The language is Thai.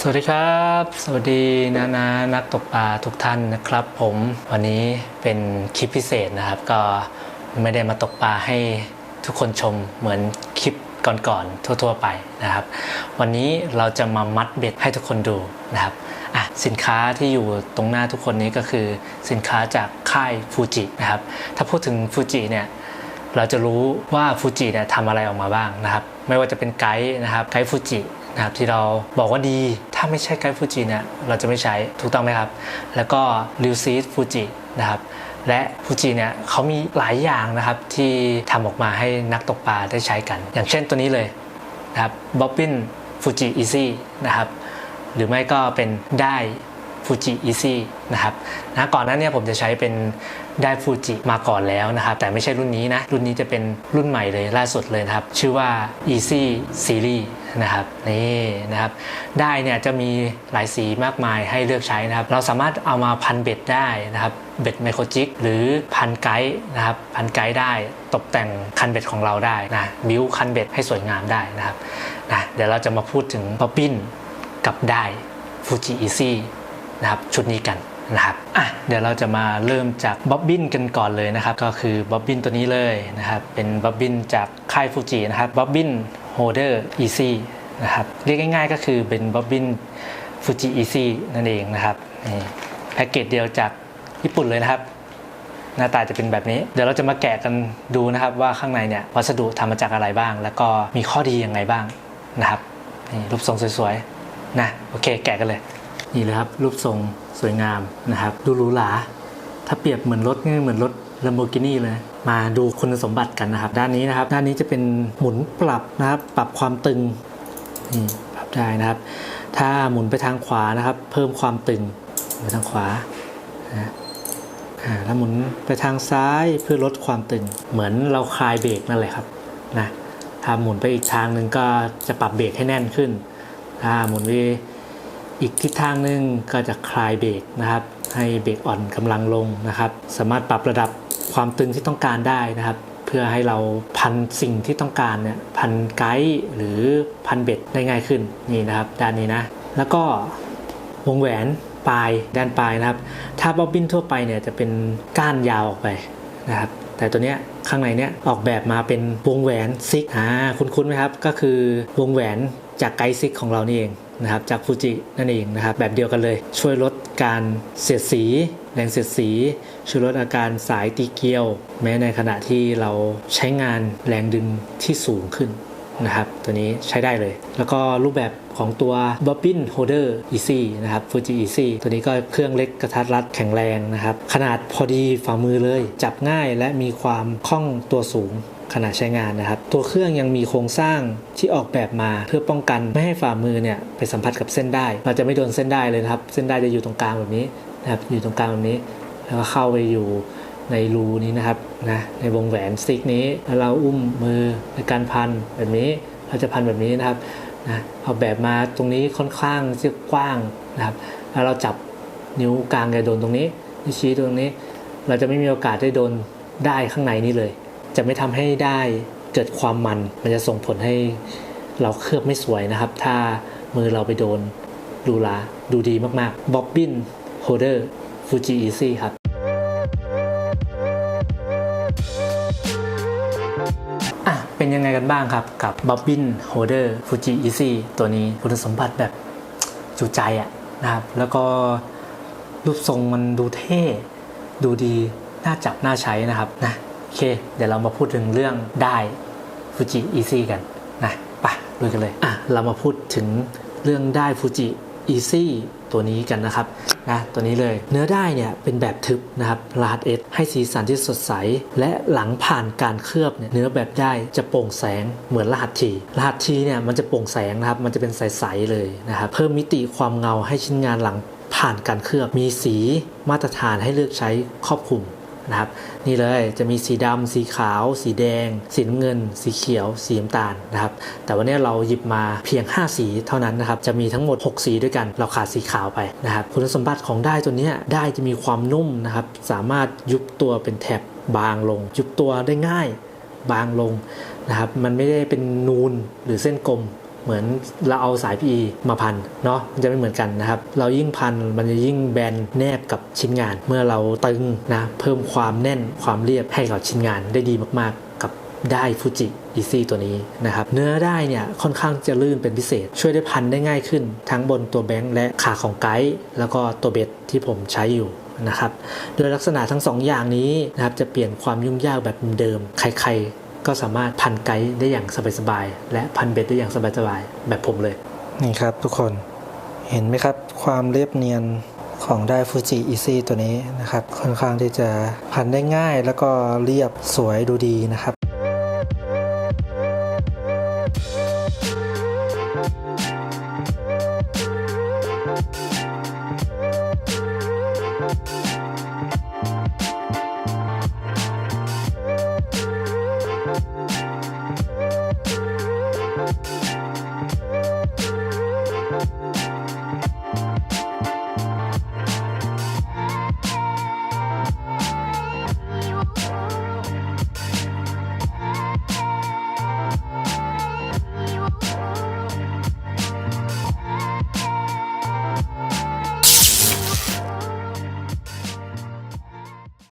สวัสดีครับ สวัสดีนานานักตกปลาทุกท่านนะครับ ผมวันนี้เป็นคลิปพิเศษนะครับ ก็ไม่ได้มาตกปลาให้ทุกคนชมเหมือนคลิปก่อนๆทั่ว ๆ ไปนะครับ วันนี้เราจะมามัดเบ็ดให้ทุกคนดูนะครับอะสินค้าที่อยู่ตรงหน้าทุกคนนี้ก็คือสินค้าจากค่ายฟูจินะครับ ถ้าพูดถึงฟูจิเนี่ยเราจะรู้ว่าฟูจิเนี่ยทำอะไรออกมาบ้างนะครับ ไม่ว่าจะเป็นไกด์นะครับไกด์ฟูจินะครับที่เราบอกว่าดี ถ้าไม่ใช่ไกด์ฟูจิเนี่ยเราจะไม่ใช้ถูกต้องไหมครับ แล้วก็ริวซีสฟูจินะครับและฟูจิเนี่ยเขามีหลายอย่างนะครับที่ทำออกมาให้นักตกปลาได้ใช้กัน อย่างเช่นตัวนี้เลยนะครับบ๊อบบินฟูจิอีซี่นะครับหรือไม่ก็เป็นได้ ฟูจิอีซี่นะครับนะก่อนหน้านี้ผมจะใช้เป็นได้ฟูจิมาก่อนแล้วนะครับ แต่ไม่ใช่รุ่นนี้นะ รุ่นนี้จะเป็นรุ่นใหม่เลยล่าสุดเลยนะครับ ชื่อว่า Easy Series นะครับนี่นะครับ ได้เนี่ยจะมีหลายสีมากมายให้เลือกใช้นะครับ เราสามารถเอามาพันเบ็ดได้นะครับ เบ็ดไมโครจิกหรือพันไกด์นะครับ พันไกด์ได้ตกแต่งคันเบ็ดของเราได้นะบิวคันเบ็ดให้สวยงามได้นะครับนะเดี๋ยวเราจะมาพูดถึงป๊อปปิ้นกับได้ฟูจิอีซี่ นะครับชุดนี้กันนะครับอะเดี๋ยวเราจะมาเริ่มจากบ๊อบบินกันก่อนเลยนะครับ ก็คือบ๊อบบินตัวนี้เลยนะครับ เป็นบ๊อบบินจากค่ายฟูจินะครับบ๊อบบินโฮเดอร์อีซี่นะครับเรียกง่ายๆ ก็คือเป็นบ๊อบบินฟูจิอีซี่นั่นเองนะครับนี่แพ็กเกจเดียวจากญี่ปุ่นเลยนะครับ หน้าตาจะเป็นแบบนี้ เดี๋ยวเราจะมาแกะกันดูนะครับว่าข้างในเนี่ยวัสดุทำมาจากอะไรบ้าง แล้วก็มีข้อดียังไงบ้างนะครับนี่รูปทรงสวยๆนะโอเค แกะกันเลย นี่เลยครับรูปทรงสวยงามนะครับ ดูหรูหราถ้าเปรียบเหมือนรถนี่เหมือนรถ Lamborghini เลย มาดูคุณสมบัติกันนะครับ ด้านนี้นะครับ ด้านนี้จะเป็นหมุนปรับนะครับ ปรับความตึงนี่ปรับได้นะครับ ถ้าหมุนไปทางขวานะครับ เพิ่มความตึงไปทางขวานะอ่าแล้วหมุนไปทางซ้ายเพื่อลดความตึง เหมือนเราคลายเบรกนั่นแหละครับนะถ้าหมุนไปอีกทางหนึ่งก็จะปรับเบรกให้แน่นขึ้นถ้าหมุนไป อีกทิศทางหนึ่งก็จะคลายเบรกนะครับ ให้เบรกอ่อนกำลังลงนะครับ สามารถปรับระดับความตึงที่ต้องการได้นะครับ เพื่อให้เราพันสิ่งที่ต้องการเนี่ยพันไกด์หรือพันเบ็ดได้ง่ายขึ้นนี่นะครับด้านนี้นะแล้วก็วงแหวนปลายด้านปลายนะครับ ถ้าบ๊อบบินทั่วไปเนี่ยจะเป็นก้านยาวออกไปนะครับแต่ตัวเนี้ยข้างในเนี้ยออกแบบมาเป็นวงแหวนซิกอ่าคุ้นๆไหมครับ ก็คือวงแหวนจากไกด์ซิกของเรานี่เอง นะครับจากฟูจินั่นเองนะครับแบบเดียวกันเลย ช่วยลดการเสียดสี แรงเสียดสีช่วยลดอาการสายตีเกลียว แม้ในขณะที่เราใช้งานแรงดึงที่สูงขึ้น นะครับตัวนี้ใช้ได้เลย แล้วก็รูปแบบของตัว Bobbin Holder Easy นะครับ Fuji Easy ตัวนี้ก็เครื่องเล็กกระทัดรัดแข็งแรงนะครับ ขนาดพอดีฝ่ามือเลย จับง่ายและมีความคล่องตัวสูงขณะใช้งานนะครับ ตัวเครื่องยังมีโครงสร้างที่ออกแบบมาเพื่อป้องกันไม่ให้ฝ่ามือเนี่ยไปสัมผัสกับเส้นได้เราจะไม่โดนเส้นได้เลยนะครับ เส้นได้จะอยู่ตรงกลางแบบนี้นะครับอยู่ตรงกลางแบบนี้ แล้วก็เข้าไปอยู่ ในรูนี้นะครับนะในวงแหวนสติ๊กนี้แล้วเราอุ้มมือในการพันแบบนี้เราจะพันแบบนี้นะครับนะออกแบบมาตรงนี้ค่อนข้างจะกว้างนะครับแล้วเราจับนิ้วกลางจะโดนตรงนี้นิ้วชี้ตรงนี้ เราจะไม่มีโอกาสได้โดนได้ข้างในนี้เลย จะไม่ทำให้ได้เกิดความมัน มันจะส่งผลให้เราเคลือบไม่สวยนะครับ ถ้ามือเราไปโดนรูลาดูดีมากๆ Bobbin Holder Fuji Easy ครับ เป็นยังไงกันบ้างครับ กับ Bobbin Holder Fuji Easy ตัวนี้คุณสมบัติแบบจุใจอะนะครับ แล้วก็รูปทรงมันดูเท่ ดูดี น่าจับ น่าใช้นะครับนะโอเค เดี๋ยวเรามาพูดถึงเรื่องได้ Fuji Easy กันนะไปลุยกันเลยอะเรามาพูดถึงเรื่องได้ Fuji Easy ตัวนี้กันนะครับนะตัวนี้เลยเนื้อได้เนี่ยเป็นแบบทึบนะครับลาดเอสให้สีสันที่สดใส และหลังผ่านการเคลือบเนี่ยเนื้อแบบได้จะโปร่งแสงเหมือนรหัสทีรหัสทีเนี่ยมันจะโปร่งแสงนะครับมันจะเป็นใสๆเลยนะครับเพิ่มมิติความเงาให้ชิ้นงานหลังผ่านการเคลือบมีสีมาตรฐานให้เลือกใช้ครอบคลุม นะครับ นี่เลยจะมีสีดำสีขาว สีแดง สีน้ำเงิน สีเขียว สีน้ำตาลนะครับ แต่วันนี้เราหยิบมาเพียง 5 สีเท่านั้นนะครับ จะมีทั้งหมด 6 สีด้วยกัน เราขาดสีขาวไปนะครับ คุณสมบัติของได้ตัวนี้ได้จะมีความนุ่มนะครับ สามารถยุบตัวเป็นแถบบางลง ยุบตัวได้ง่ายบางลงนะครับ มันไม่ได้เป็นนูนหรือเส้นกลม เหมือนเราเอาสาย PE มาพันเนาะมันจะไม่เหมือนกันนะครับ เรายิ่งพันมันจะยิ่งแบนแนบกับชิ้นงาน เมื่อเราตึงนะเพิ่มความแน่นความเรียบให้กับชิ้นงานได้ดีมากๆ กับได้ฟูจิอีซี่ตัวนี้นะครับ เนื้อได้เนี่ยค่อนข้างจะลื่นเป็นพิเศษ ช่วยได้พันได้ง่ายขึ้น ทั้งบนตัวแบงค์และขาของไกด์แล้วก็ตัวเบ็ดที่ผมใช้อยู่นะครับโดยลักษณะทั้งสองอย่างนี้นะครับจะเปลี่ยนความยุ่งยากแบบเดิม ใครๆ ก็สามารถพันไกด์ได้อย่างสบายๆ และพันเบ็ดได้อย่างสบายๆ แบบผมเลย นี่ครับทุกคน เห็นไหมครับความเรียบเนียนของไดฟูจิอีซี่ตัวนี้นะครับ ค่อนข้างที่จะพันได้ง่ายแล้วก็เรียบสวยดูดีนะครับ